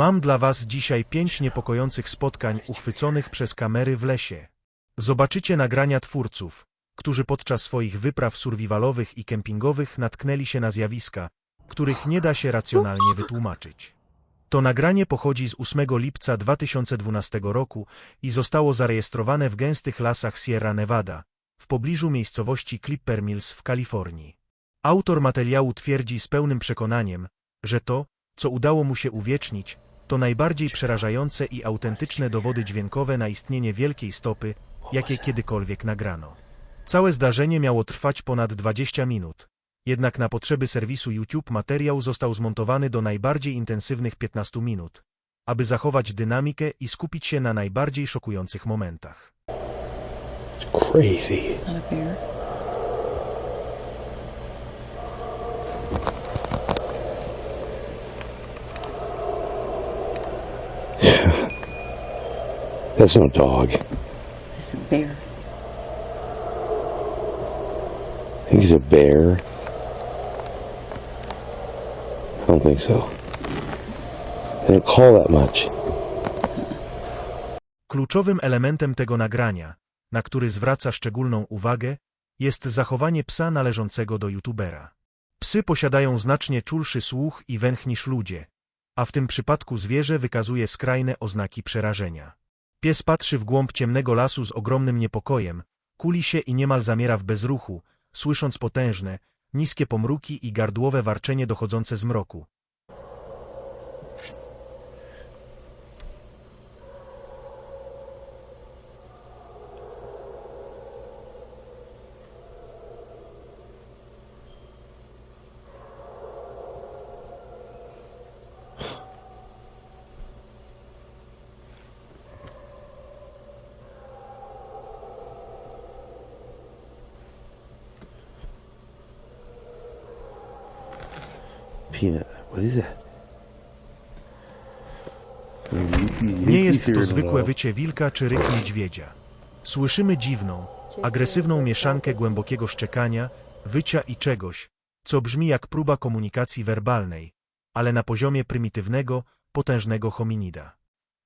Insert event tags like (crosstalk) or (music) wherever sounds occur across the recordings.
Mam dla Was dzisiaj pięć niepokojących spotkań uchwyconych przez kamery w lesie. Zobaczycie nagrania twórców, którzy podczas swoich wypraw survivalowych i kempingowych natknęli się na zjawiska, których nie da się racjonalnie wytłumaczyć. To nagranie pochodzi z 8 lipca 2012 roku i zostało zarejestrowane w gęstych lasach Sierra Nevada, w pobliżu miejscowości Clipper Mills w Kalifornii. Autor materiału twierdzi z pełnym przekonaniem, że to, co udało mu się uwiecznić, to najbardziej przerażające i autentyczne dowody dźwiękowe na istnienie wielkiej stopy, jakie kiedykolwiek nagrano. Całe zdarzenie miało trwać ponad 20 minut, jednak na potrzeby serwisu YouTube materiał został zmontowany do najbardziej intensywnych 15 minut, aby zachować dynamikę i skupić się na najbardziej szokujących momentach. Crazy. That's no dog. It's a bear. I think he's a bear. I don't think so. They don't call that much. Kluczowym elementem tego nagrania, na który zwraca szczególną uwagę, jest zachowanie psa należącego do youtubera. Psy posiadają znacznie czulszy słuch i węch niż ludzie, a w tym przypadku zwierzę wykazuje skrajne oznaki przerażenia. Pies patrzy w głąb ciemnego lasu z ogromnym niepokojem, kuli się i niemal zamiera w bezruchu, słysząc potężne, niskie pomruki i gardłowe warczenie dochodzące z mroku. Peanut. What is that? Nie jest to zwykłe wycie wilka czy ryk niedźwiedzia. Słyszymy dziwną, agresywną mieszankę głębokiego szczekania, wycia i czegoś, co brzmi jak próba komunikacji werbalnej, ale na poziomie prymitywnego, potężnego hominida.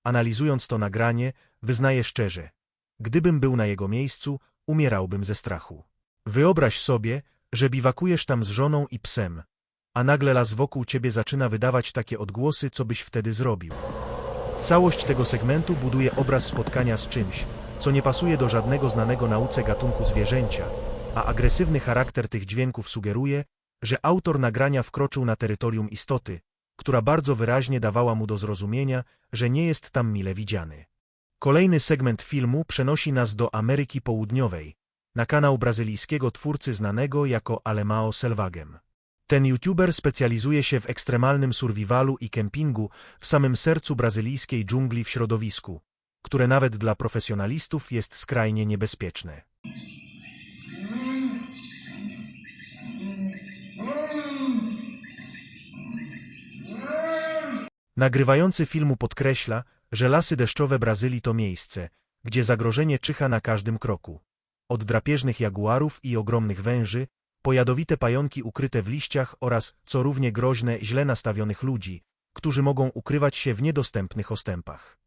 Analizując to nagranie, wyznaję szczerze, gdybym był na jego miejscu, umierałbym ze strachu. Wyobraź sobie, że biwakujesz tam z żoną i psem, a nagle las wokół ciebie zaczyna wydawać takie odgłosy, co byś wtedy zrobił. Całość tego segmentu buduje obraz spotkania z czymś, co nie pasuje do żadnego znanego nauce gatunku zwierzęcia, a agresywny charakter tych dźwięków sugeruje, że autor nagrania wkroczył na terytorium istoty, która bardzo wyraźnie dawała mu do zrozumienia, że nie jest tam mile widziany. Kolejny segment filmu przenosi nas do Ameryki Południowej, na kanał brazylijskiego twórcy znanego jako Alemao Selvagem. Ten youtuber specjalizuje się w ekstremalnym survivalu i kempingu w samym sercu brazylijskiej dżungli w środowisku, które nawet dla profesjonalistów jest skrajnie niebezpieczne. Nagrywający filmu podkreśla, że lasy deszczowe Brazylii to miejsce, gdzie zagrożenie czyha na każdym kroku. Od drapieżnych jaguarów i ogromnych węży, po jadowite pająki ukryte w liściach oraz, co równie groźne, źle nastawionych ludzi, którzy mogą ukrywać się w niedostępnych ostępach.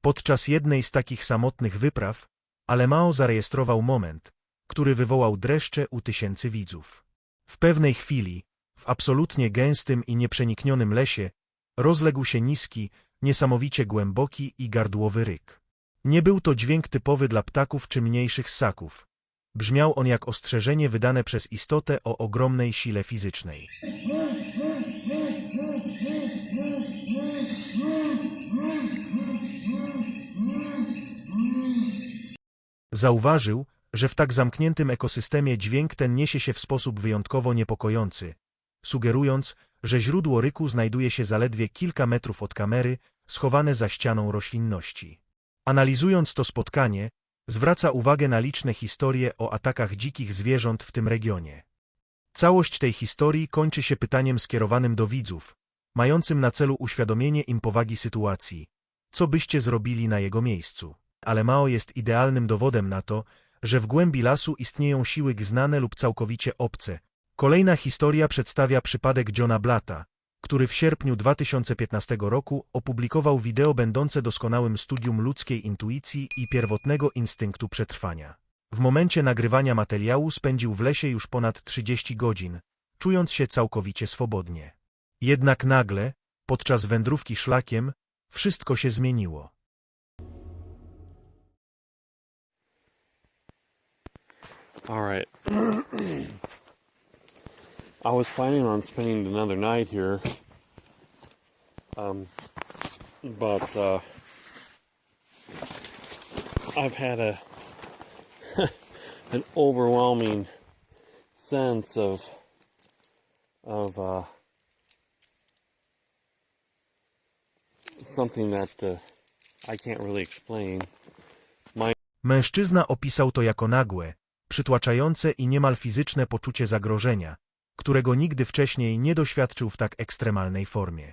Podczas jednej z takich samotnych wypraw, Alemao zarejestrował moment, który wywołał dreszcze u tysięcy widzów. W pewnej chwili, w absolutnie gęstym i nieprzeniknionym lesie, rozległ się niski, niesamowicie głęboki i gardłowy ryk. Nie był to dźwięk typowy dla ptaków czy mniejszych ssaków. Brzmiał on jak ostrzeżenie wydane przez istotę o ogromnej sile fizycznej. Zauważył, że w tak zamkniętym ekosystemie dźwięk ten niesie się w sposób wyjątkowo niepokojący, sugerując, że źródło ryku znajduje się zaledwie kilka metrów od kamery, schowane za ścianą roślinności. Analizując to spotkanie, zwraca uwagę na liczne historie o atakach dzikich zwierząt w tym regionie. Całość tej historii kończy się pytaniem skierowanym do widzów, mającym na celu uświadomienie im powagi sytuacji, co byście zrobili na jego miejscu. Ale Mao jest idealnym dowodem na to, że w głębi lasu istnieją siły znane lub całkowicie obce. Kolejna historia przedstawia przypadek Johna Blata, który w sierpniu 2015 roku opublikował wideo będące doskonałym studium ludzkiej intuicji i pierwotnego instynktu przetrwania. W momencie nagrywania materiału spędził w lesie już ponad 30 godzin, czując się całkowicie swobodnie. Jednak nagle, podczas wędrówki szlakiem, wszystko się zmieniło. All right. I was planning on spending another night here, um, but uh, I've had a (laughs) an overwhelming sense of of uh, something that uh, I can't really explain. My... Mężczyzna opisał to jako nagłe, przytłaczające i niemal fizyczne poczucie zagrożenia, którego nigdy wcześniej nie doświadczył w tak ekstremalnej formie.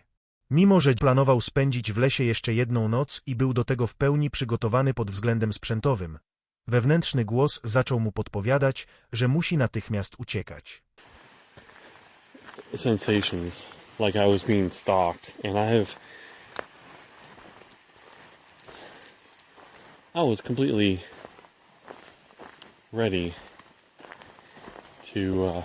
Mimo, że planował spędzić w lesie jeszcze jedną noc i był do tego w pełni przygotowany pod względem sprzętowym, wewnętrzny głos zaczął mu podpowiadać, że musi natychmiast uciekać. sensations like I was being stalked, and I have. I was completely ready to uh,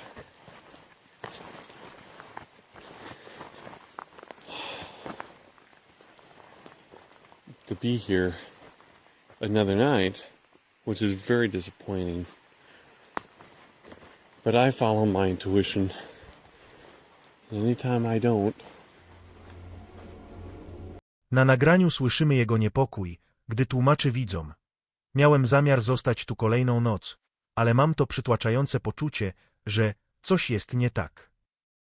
to be here another night, which is very disappointing. But I follow my intuition. Anytime I don't, Na nagraniu słyszymy jego niepokój, gdy tłumaczy widzom. Miałem zamiar zostać tu kolejną noc, ale mam to przytłaczające poczucie, że coś jest nie tak.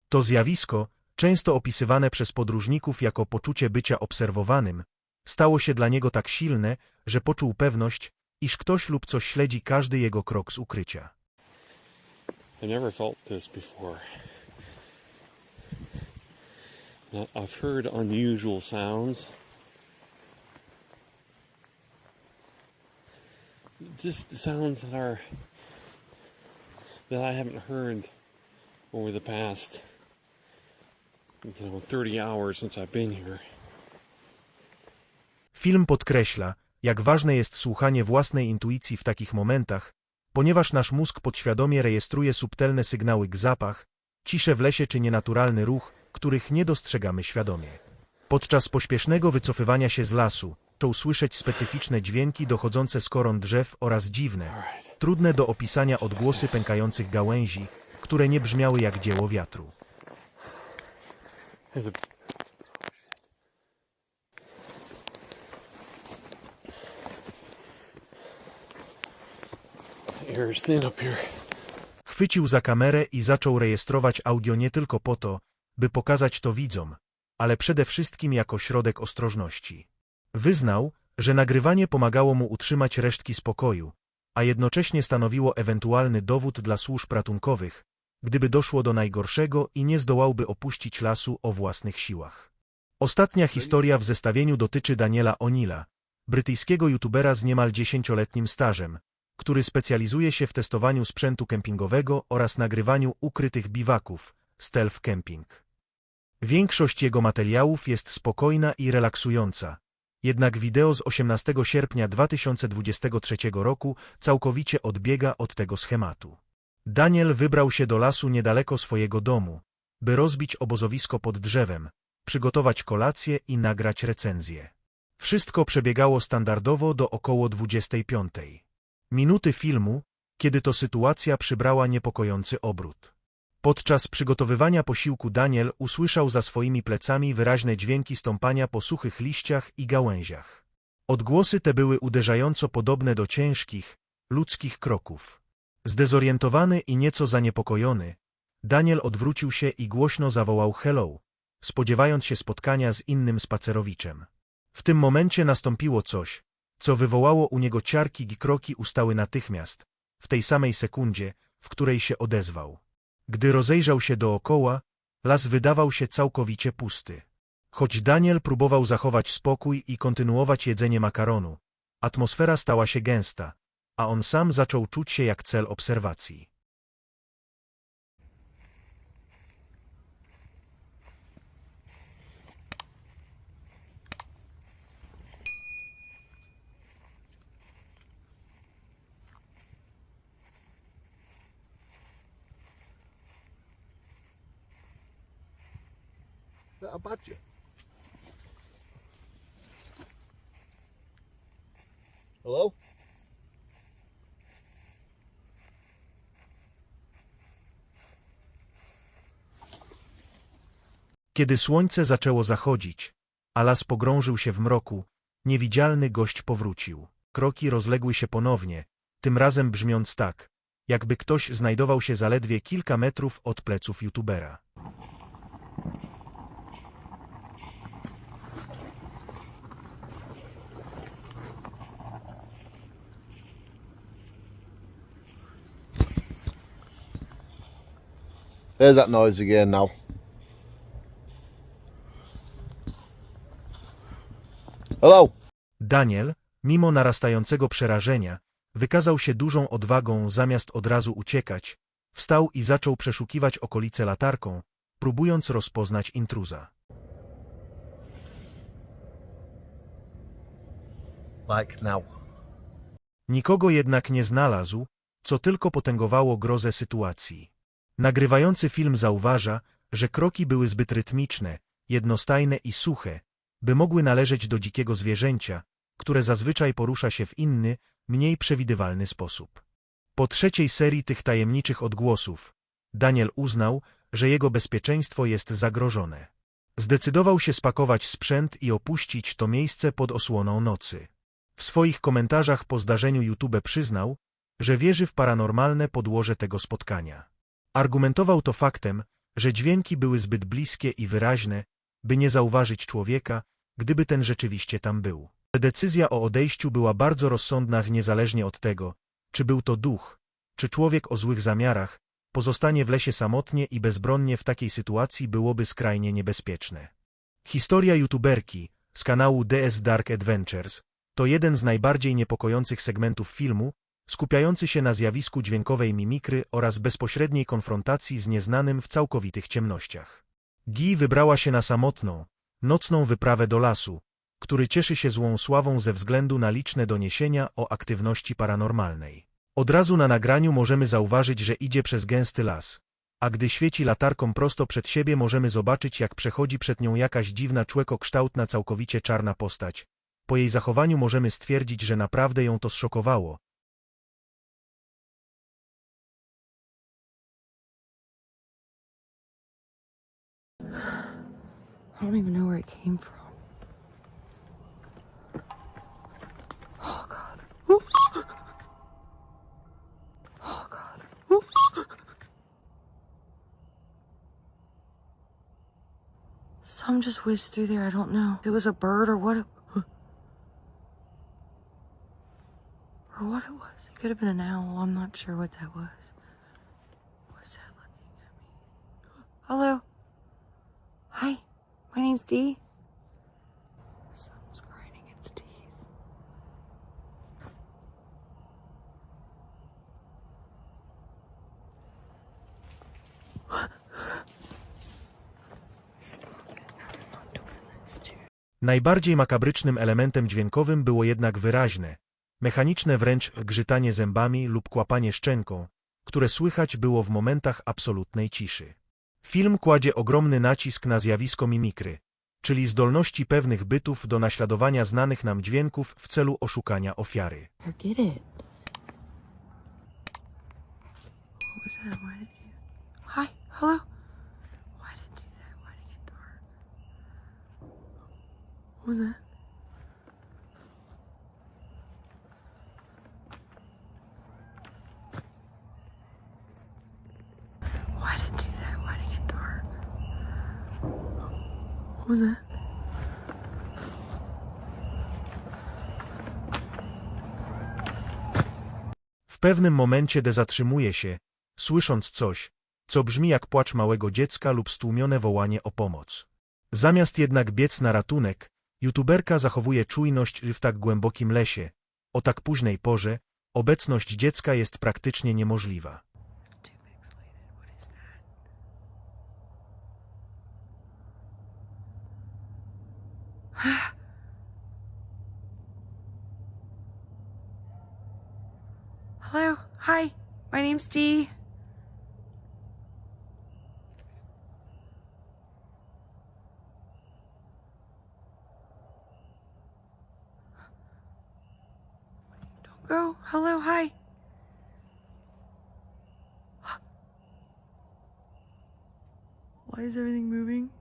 To zjawisko, często opisywane przez podróżników jako poczucie bycia obserwowanym, stało się dla niego tak silne, że poczuł pewność, iż ktoś lub coś śledzi każdy jego krok z ukrycia. I never felt this before. I've heard unusual sounds. Just sounds that are that I haven't heard over the past you know 30 hours since I've been here. Film podkreśla, jak ważne jest słuchanie własnej intuicji w takich momentach, ponieważ nasz mózg podświadomie rejestruje subtelne sygnały k zapach, ciszę w lesie czy nienaturalny ruch, których nie dostrzegamy świadomie. Podczas pośpiesznego wycofywania się z lasu, zaczął słyszeć specyficzne dźwięki dochodzące z koron drzew oraz dziwne, trudne do opisania odgłosy pękających gałęzi, które nie brzmiały jak dzieło wiatru. Chwycił za kamerę i zaczął rejestrować audio nie tylko po to, by pokazać to widzom, ale przede wszystkim jako środek ostrożności. Wyznał, że nagrywanie pomagało mu utrzymać resztki spokoju, a jednocześnie stanowiło ewentualny dowód dla służb ratunkowych, gdyby doszło do najgorszego i nie zdołałby opuścić lasu o własnych siłach. Ostatnia historia w zestawieniu dotyczy Daniela Onila, brytyjskiego youtubera z niemal dziesięcioletnim stażem, który specjalizuje się w testowaniu sprzętu kempingowego oraz nagrywaniu ukrytych biwaków, stealth camping. Większość jego materiałów jest spokojna i relaksująca, jednak wideo z 18 sierpnia 2023 roku całkowicie odbiega od tego schematu. Daniel wybrał się do lasu niedaleko swojego domu, by rozbić obozowisko pod drzewem, przygotować kolację i nagrać recenzję. Wszystko przebiegało standardowo do około 25. Minuty filmu, kiedy to sytuacja przybrała niepokojący obrót. Podczas przygotowywania posiłku Daniel usłyszał za swoimi plecami wyraźne dźwięki stąpania po suchych liściach i gałęziach. Odgłosy te były uderzająco podobne do ciężkich, ludzkich kroków. Zdezorientowany i nieco zaniepokojony, Daniel odwrócił się i głośno zawołał hello, spodziewając się spotkania z innym spacerowiczem. W tym momencie nastąpiło coś, co wywołało u niego ciarki i kroki ustały natychmiast, w tej samej sekundzie, w której się odezwał. Gdy rozejrzał się dookoła, las wydawał się całkowicie pusty. Choć Daniel próbował zachować spokój i kontynuować jedzenie makaronu, atmosfera stała się gęsta, a on sam zaczął czuć się jak cel obserwacji. A patrzcie. Hello? Kiedy słońce zaczęło zachodzić, a las pogrążył się w mroku, niewidzialny gość powrócił. Kroki rozległy się ponownie, tym razem brzmiąc tak, jakby ktoś znajdował się zaledwie kilka metrów od pleców youtubera. There's that noise again now. Hello? Daniel, mimo narastającego przerażenia, wykazał się dużą odwagą zamiast od razu uciekać, wstał i zaczął przeszukiwać okolice latarką, próbując rozpoznać intruza. Like now. Nikogo jednak nie znalazł, co tylko potęgowało grozę sytuacji. Nagrywający film zauważa, że kroki były zbyt rytmiczne, jednostajne i suche, by mogły należeć do dzikiego zwierzęcia, które zazwyczaj porusza się w inny, mniej przewidywalny sposób. Po trzeciej serii tych tajemniczych odgłosów, Daniel uznał, że jego bezpieczeństwo jest zagrożone. Zdecydował się spakować sprzęt i opuścić to miejsce pod osłoną nocy. W swoich komentarzach po zdarzeniu YouTube przyznał, że wierzy w paranormalne podłoże tego spotkania. Argumentował to faktem, że dźwięki były zbyt bliskie i wyraźne, by nie zauważyć człowieka, gdyby ten rzeczywiście tam był. Decyzja o odejściu była bardzo rozsądna niezależnie od tego, czy był to duch, czy człowiek o złych zamiarach, pozostanie w lesie samotnie i bezbronnie w takiej sytuacji byłoby skrajnie niebezpieczne. Historia youtuberki z kanału DS Dark Adventures to jeden z najbardziej niepokojących segmentów filmu, skupiający się na zjawisku dźwiękowej mimikry oraz bezpośredniej konfrontacji z nieznanym w całkowitych ciemnościach. Gi wybrała się na samotną, nocną wyprawę do lasu, który cieszy się złą sławą ze względu na liczne doniesienia o aktywności paranormalnej. Od razu na nagraniu możemy zauważyć, że idzie przez gęsty las, a gdy świeci latarką prosto przed siebie możemy zobaczyć, jak przechodzi przed nią jakaś dziwna człekokształtna całkowicie czarna postać. Po jej zachowaniu możemy stwierdzić, że naprawdę ją to zszokowało, I don't even know where it came from. Oh god. Oh god. Some just whizzed through there. I don't know it was a bird or what it or what it was. It could have been an owl. I'm not sure what that was. What's that looking at me? Hello. Hi, my name's Dee. Something's grinding its teeth. Najbardziej makabrycznym elementem dźwiękowym było jednak wyraźne, mechaniczne wręcz grzytanie zębami lub kłapanie szczęką, które słychać było w momentach absolutnej ciszy. Film kładzie ogromny nacisk na zjawisko mimikry, czyli zdolności pewnych bytów do naśladowania znanych nam dźwięków w celu oszukania ofiary. Forget it. What was that? Why did you? Hi, hello. Why did it do that? Why did it get dark? What was that? Why did it do that? Why did it get dark? W pewnym momencie De zatrzymuje się, słysząc coś, co brzmi jak płacz małego dziecka lub stłumione wołanie o pomoc. Zamiast jednak biec na ratunek, youtuberka zachowuje czujność w tak głębokim lesie. O tak późnej porze obecność dziecka jest praktycznie niemożliwa. (gasps) Hello. Hi. My name's Dee. Don't go. Hello. Hi. (gasps) Why is everything moving?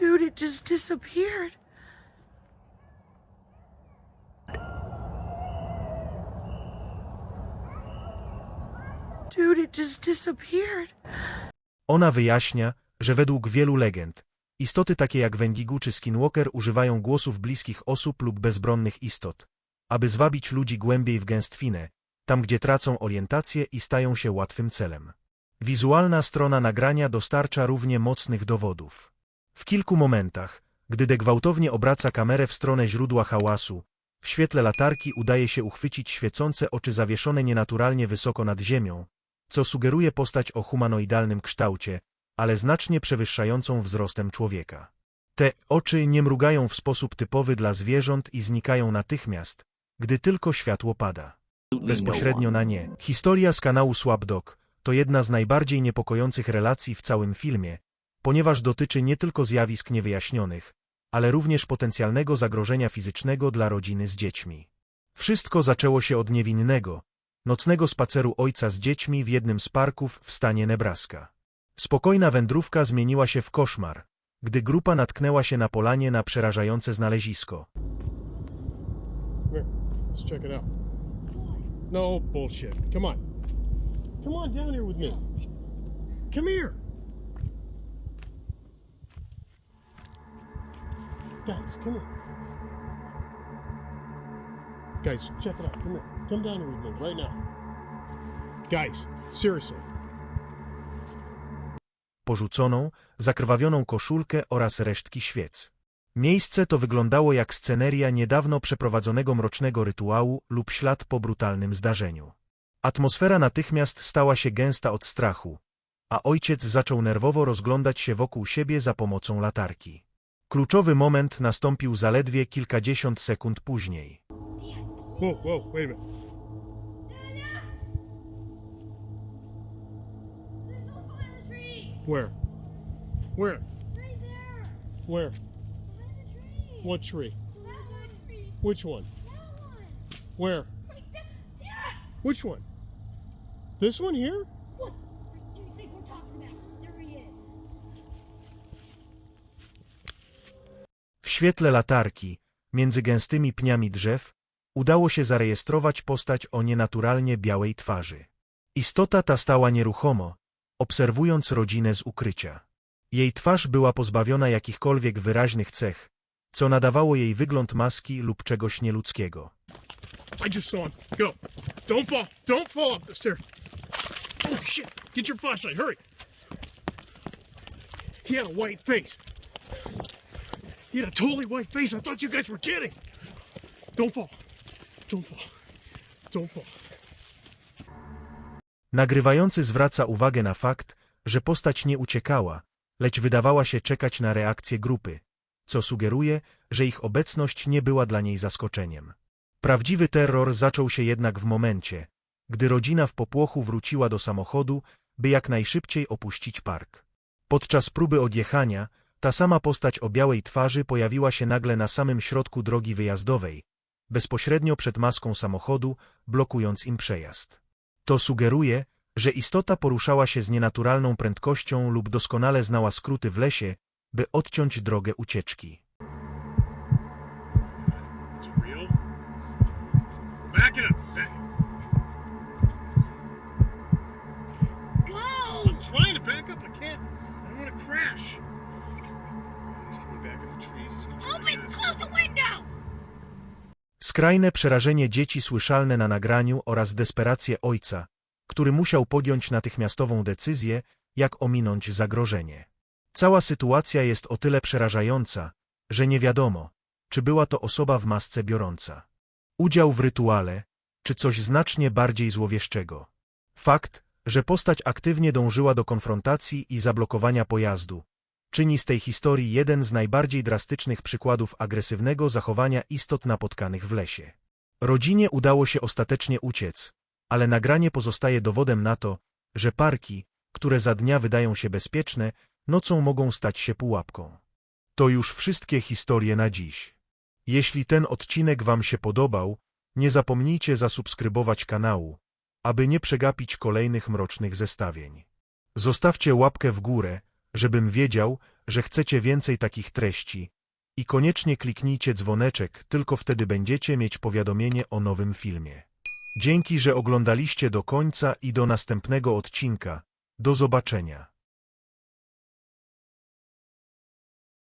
Dude, it just disappeared. Dude, it just disappeared. Ona wyjaśnia, że według wielu legend, istoty takie jak Wendigo czy Skinwalker używają głosów bliskich osób lub bezbronnych istot, aby zwabić ludzi głębiej w gęstwinę, tam gdzie tracą orientację i stają się łatwym celem. Wizualna strona nagrania dostarcza równie mocnych dowodów. W kilku momentach, gdy de gwałtownie obraca kamerę w stronę źródła hałasu, w świetle latarki udaje się uchwycić świecące oczy zawieszone nienaturalnie wysoko nad ziemią, co sugeruje postać o humanoidalnym kształcie, ale znacznie przewyższającą wzrostem człowieka. Te oczy nie mrugają w sposób typowy dla zwierząt i znikają natychmiast, gdy tylko światło pada. Bezpośrednio na nie. Historia z kanału Swapdog to jedna z najbardziej niepokojących relacji w całym filmie, ponieważ dotyczy nie tylko zjawisk niewyjaśnionych, ale również potencjalnego zagrożenia fizycznego dla rodziny z dziećmi. Wszystko zaczęło się od niewinnego, nocnego spaceru ojca z dziećmi w jednym z parków w stanie Nebraska. Spokojna wędrówka zmieniła się w koszmar, gdy grupa natknęła się na polanie na przerażające znalezisko. No bullshit. Come on. Come on down here with me. Come here. Guys, come here. Guys, check it out. Come here. Come down here with me right now. Guys, seriously. porzuconą, zakrwawioną koszulkę oraz resztki świec. Miejsce to wyglądało jak sceneria niedawno przeprowadzonego mrocznego rytuału lub ślad po brutalnym zdarzeniu. Atmosfera natychmiast stała się gęsta od strachu, a ojciec zaczął nerwowo rozglądać się wokół siebie za pomocą latarki. Kluczowy moment nastąpił zaledwie kilkadziesiąt sekund później. Whoa, whoa, wait a minute. Where? Where? Where? What tree? Which one? Where? Which one? This one here? Świetle latarki, między gęstymi pniami drzew, udało się zarejestrować postać o nienaturalnie białej twarzy. Istota ta stała nieruchomo, obserwując rodzinę z ukrycia. Jej twarz była pozbawiona jakichkolwiek wyraźnych cech, co nadawało jej wygląd maski lub czegoś nieludzkiego. I just saw him. Go. Don't fall. Don't fall off the stairs. Oh shit. Get your flashlight. Hurry. He had a white face. He had a totally white face. I thought you guys were kidding. Don't fall. Don't fall. Don't fall. Nagrywający zwraca uwagę na fakt, że postać nie uciekała, lecz wydawała się czekać na reakcję grupy, co sugeruje, że ich obecność nie była dla niej zaskoczeniem. Prawdziwy terror zaczął się jednak w momencie, gdy rodzina w popłochu wróciła do samochodu, by jak najszybciej opuścić park. Podczas próby odjechania, ta sama postać o białej twarzy pojawiła się nagle na samym środku drogi wyjazdowej, bezpośrednio przed maską samochodu, blokując im przejazd. To sugeruje, że istota poruszała się z nienaturalną prędkością lub doskonale znała skróty w lesie, by odciąć drogę ucieczki. Back it up. Skrajne przerażenie dzieci słyszalne na nagraniu oraz desperację ojca, który musiał podjąć natychmiastową decyzję, jak ominąć zagrożenie. Cała sytuacja jest o tyle przerażająca, że nie wiadomo, czy była to osoba w masce biorąca udział w rytuale, czy coś znacznie bardziej złowieszczego. Fakt, że postać aktywnie dążyła do konfrontacji i zablokowania pojazdu, czyni z tej historii jeden z najbardziej drastycznych przykładów agresywnego zachowania istot napotkanych w lesie. Rodzinie udało się ostatecznie uciec, ale nagranie pozostaje dowodem na to, że parki, które za dnia wydają się bezpieczne, nocą mogą stać się pułapką. To już wszystkie historie na dziś. Jeśli ten odcinek Wam się podobał, nie zapomnijcie zasubskrybować kanału, aby nie przegapić kolejnych mrocznych zestawień. Zostawcie łapkę w górę, żebym wiedział, że chcecie więcej takich treści i koniecznie kliknijcie dzwoneczek, tylko wtedy będziecie mieć powiadomienie o nowym filmie. Dzięki, że oglądaliście do końca i do następnego odcinka. Do zobaczenia.